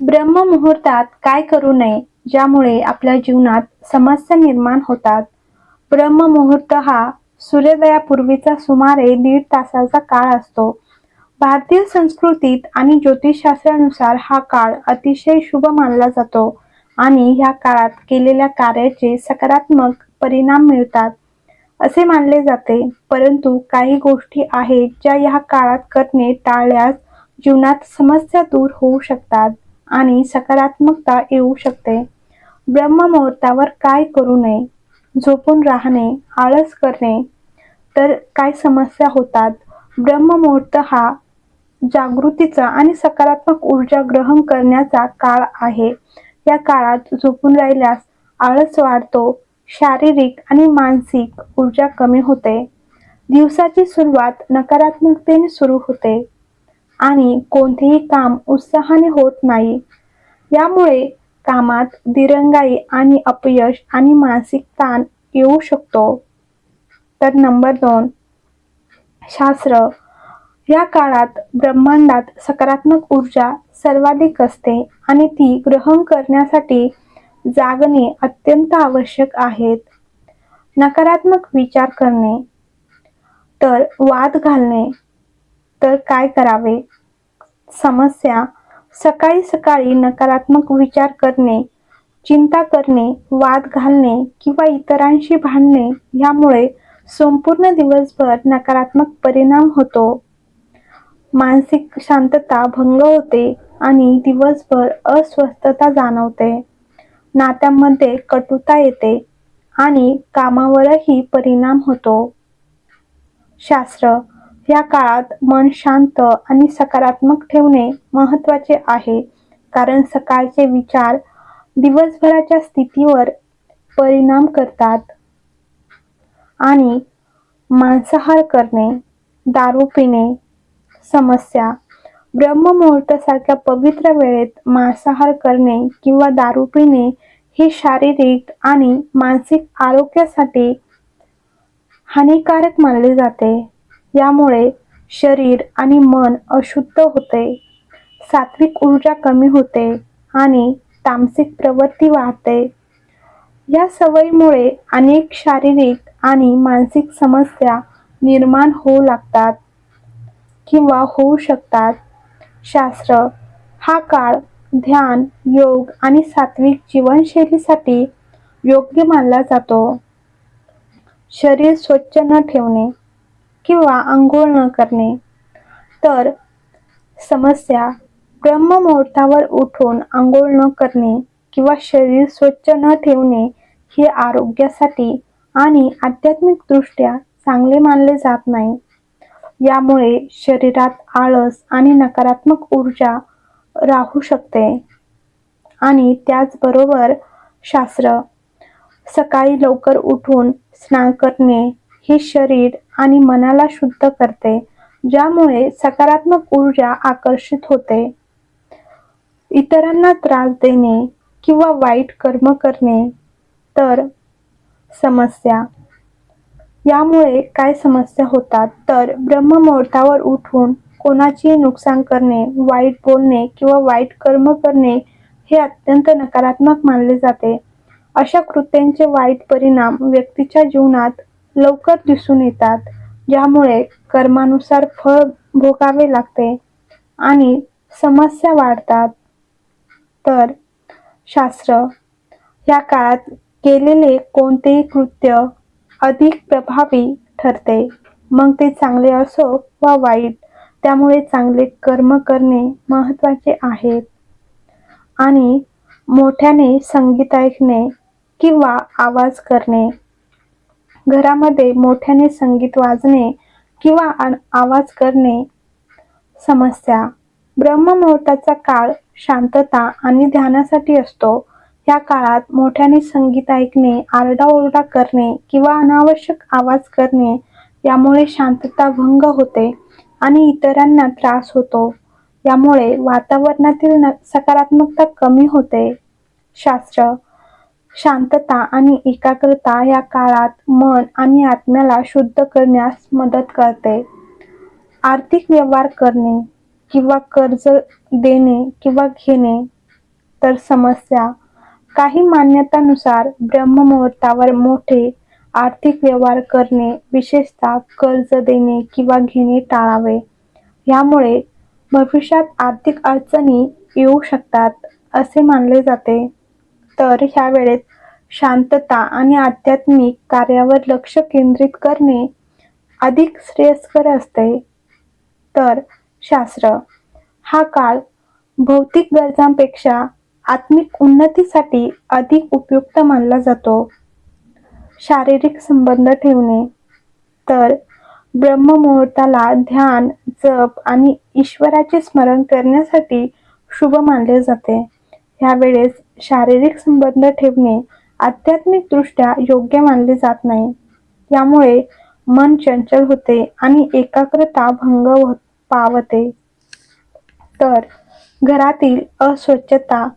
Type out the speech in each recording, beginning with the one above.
ब्रह्ममुहूर्तात काय करू नये ज्यामुळे आपल्या जीवनात समस्या निर्माण होतात? ब्रह्ममुहूर्त हा सूर्योदयापूर्वीचा सुमारे दीड तासाचा काळ असतो. भारतीय संस्कृतीत आणि ज्योतिषशास्त्रानुसार हा काळ अतिशय शुभ मानला जातो आणि ह्या काळात केलेल्या कार्याचे सकारात्मक परिणाम मिळतात. असे मानले जाते परंतु काही गोष्टी आहेत ज्या ह्या काळात करणे टाळल्यास जीवनात समस्या दूर होऊ शकतात. आणि सकारात्मकता येऊ शकते. ब्रह्ममुहूर्तावर काय करू नये? झोपून राहणे आळस करणे तर काय समस्या होतात? ब्रह्ममुहूर्त हा जागृतीचा आणि सकारात्मक ऊर्जा ग्रहण करण्याचा काळ आहे. या काळात झोपून राहिल्यास आळस वाढतो शारीरिक आणि मानसिक ऊर्जा कमी होते. दिवसाची सुरुवात नकारात्मकतेने सुरू होते. आणि कोणतेही काम उत्साहाने होत नाही. यामुळे कामात दिरंगाई आणि अपयश आणि मानसिक ताण येऊ शकतो. तर नंबर दोन शास्त्र. या काळात ब्रह्मांडात सकारात्मक ऊर्जा सर्वाधिक असते आणि ती ग्रहण करण्यासाठी जागणे अत्यंत आवश्यक आहेत. नकारात्मक विचार करणे. तर वाद घालणे. तर काय करावे? समस्या सकाळी सकाळी नकारात्मक विचार करणे चिंता करणे वाद घालणे किंवा इतरांशी भांडणे यामुळे संपूर्ण दिवसभर नकारात्मक परिणाम होतो. मानसिक शांतता भंग होते आणि दिवसभर अस्वस्थता जाणवते. नात्यांमध्ये कटुता येते आणि कामावरही परिणाम होतो. शास्त्र या काळात मन शांत आणि सकारात्मक ठेवणे महत्त्वाचे आहे. कारण सकाळचे विचार दिवसभराच्या स्थितीवर परिणाम करतात. आणि मांसाहार करणे दारू पिणे समस्या ब्रह्ममुहूर्तासारख्या पवित्र वेळेत मांसाहार करणे किंवा दारू पिणे हे शारीरिक आणि मानसिक आरोग्यासाठी हानिकारक मानले जाते. यामुळे शरीर आणि मन अशुद्ध होते. सात्विक ऊर्जा कमी होते आणि तामसिक प्रवृत्ती वाढते. या सवयीमुळे अनेक शारीरिक आणि मानसिक समस्या निर्माण होऊ लागतात किंवा होऊ शकतात. शास्त्र हा काळ ध्यान योग आणि सात्विक जीवनशैलीसाठी योग्य मानला जातो. शरीर स्वच्छ न ठेवणे किंवा आंघोळ न करणे. तर समस्या ब्रह्ममुहूर्तावर उठून आंघोळ न करणे किंवा शरीर स्वच्छ न ठेवणे हे आरोग्यासाठी आणि आध्यात्मिकदृष्ट्या चांगले मानले जात नाही. यामुळे शरीरात आळस आणि नकारात्मक ऊर्जा राहू शकते. आणि त्याचबरोबर शास्त्र सकाळी लवकर उठून स्नान करणे ही शरीर आणि मनाला शुद्ध करते ज्यामुळे सकारात्मक ऊर्जा आकर्षित होते. इतरांना त्रास देणे किंवा वाईट कर्म करणे तर समस्या. यामुळे काय समस्या होतात? तर ब्रह्ममुहूर्तावर उठून कोणाचे नुकसान करणे वाईट बोलणे किंवा वाईट कर्म करणे हे अत्यंत नकारात्मक मानले जाते. अशा कृत्यांचे वाईट परिणाम व्यक्तीच्या जीवनात लवकर दिसून येतात ज्यामुळे कर्मानुसार फळ भोगावे लागते आणि समस्या वाढतात. तर शास्त्र या काळात केलेले कोणतेही कृत्य अधिक प्रभावी ठरते. मग ते चांगले असो वा वाईट त्यामुळे चांगले कर्म करणे महत्त्वाचे आहेत आणि मोठ्याने संगीत ऐकणे किंवा आवाज करणे घरामध्ये मोठ्याने संगीत वाजणे किंवा आवाज करणे समस्या. ब्रह्ममुहूर्ताचा काळ शांतता आणि ध्यानासाठी असतो. या काळात मोठ्याने संगीत ऐकणे आरडाओरडा करणे किंवा अनावश्यक आवाज करणे यामुळे शांतता भंग होते आणि इतरांना त्रास होतो. यामुळे वातावरणातील सकारात्मकता कमी होते. शास्त्र शांतता आणि एकाग्रता या काळात मन आणि आत्म्याला शुद्ध करण्यास मदत करते. आर्थिक व्यवहार करणे किंवा कर्ज देणे किंवा घेणे तर समस्या. काही मान्यतानुसार ब्रह्ममुहूर्तावर मोठे आर्थिक व्यवहार करणे विशेषतः कर्ज देणे किंवा घेणे टाळावे. यामुळे भविष्यात आर्थिक अडचणी येऊ शकतात असे मानले जाते. तर ह्या वेळेत शांतता आणि आध्यात्मिक कार्यावर लक्ष केंद्रित करणे अधिक श्रेयस्कर असते. तर शास्त्र हा काळ भौतिक गरजांपेक्षा आत्मिक उन्नतीसाठी अधिक उपयुक्त मानला जातो. शारीरिक संबंध ठेवणे. तर ब्रह्ममुहूर्ताला ध्यान जप आणि ईश्वराचे स्मरण करण्यासाठी शुभ मानले जाते. ह्या वेळेस शारीरिक संबंध ठेवणे आध्यात्मिकदृष्ट्या योग्य मानले जात नाही. यामुळे मन चंचल होते आणि एकाग्रता भंग हो- पावते. तर घरातील अस्वच्छता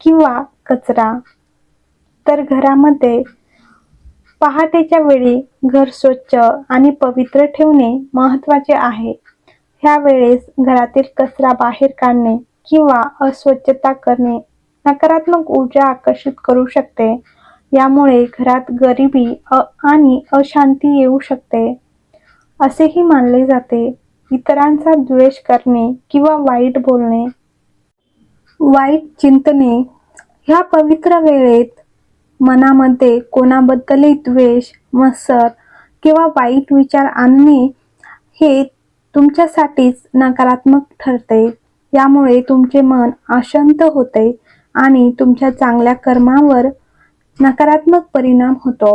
किंवा कचरा. तर घरामध्ये पहाटेच्या वेळी घर स्वच्छ आणि पवित्र ठेवणे महत्त्वाचे आहे. ह्या वेळेस घरातील कचरा बाहेर काढणे किंवा अस्वच्छता करणे नकारात्मक ऊर्जा आकर्षित करू शकते. यामुळे घरात गरिबी अ आणि अशांती येऊ शकते. असेही मानले जाते. इतरांचा द्वेष करणे किंवा वाईट बोलणे. वाईट चिंतने ह्या पवित्र वेळेत मनामध्ये कोणाबद्दलही द्वेष मत्सर किंवा वाईट विचार आणणे हे तुमच्यासाठीच नकारात्मक ठरते. यामुळे तुमचे मन अशांत होते. आणि तुमच्या चांगल्या कर्मावर नकारात्मक परिणाम होतो.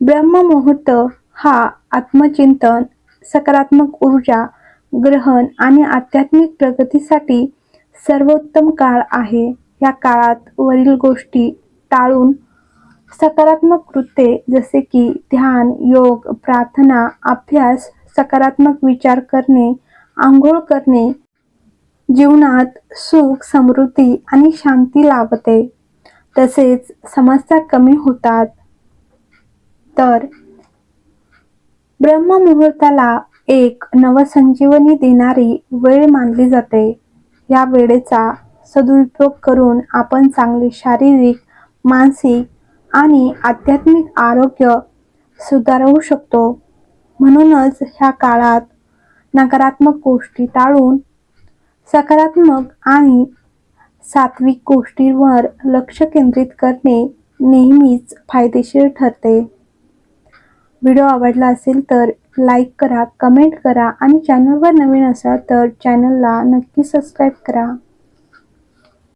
ब्रह्ममुहूर्त हा आत्मचिंतन सकारात्मक ऊर्जा ग्रहण आणि आध्यात्मिक प्रगतीसाठी सर्वोत्तम काळ आहे. या काळात वरील गोष्टी टाळून सकारात्मक कृत्ये जसे की ध्यान योग प्रार्थना अभ्यास सकारात्मक विचार करणे आंघोळ करणे जीवनात सुख समृद्धी आणि शांती लाभते. तसेच समस्या कमी होतात. तर ब्रह्ममुहूर्ताला एक नवसंजीवनी देणारी वेळ मानली जाते. या वेळेचा सदुपयोग करून आपण चांगले शारीरिक मानसिक आणि आध्यात्मिक आरोग्य सुधारवू शकतो. म्हणूनच ह्या काळात नकारात्मक गोष्टी टाळून सकारात्मक आणि सात्विक गोष्टींवर लक्ष केंद्रित करणे नेहमीच फायदेशीर ठरते. व्हिडिओ आवडला असेल तर लाईक करा कमेंट करा आणि चॅनलवर नवीन असाल तर चॅनलला नक्की सबस्क्राईब करा.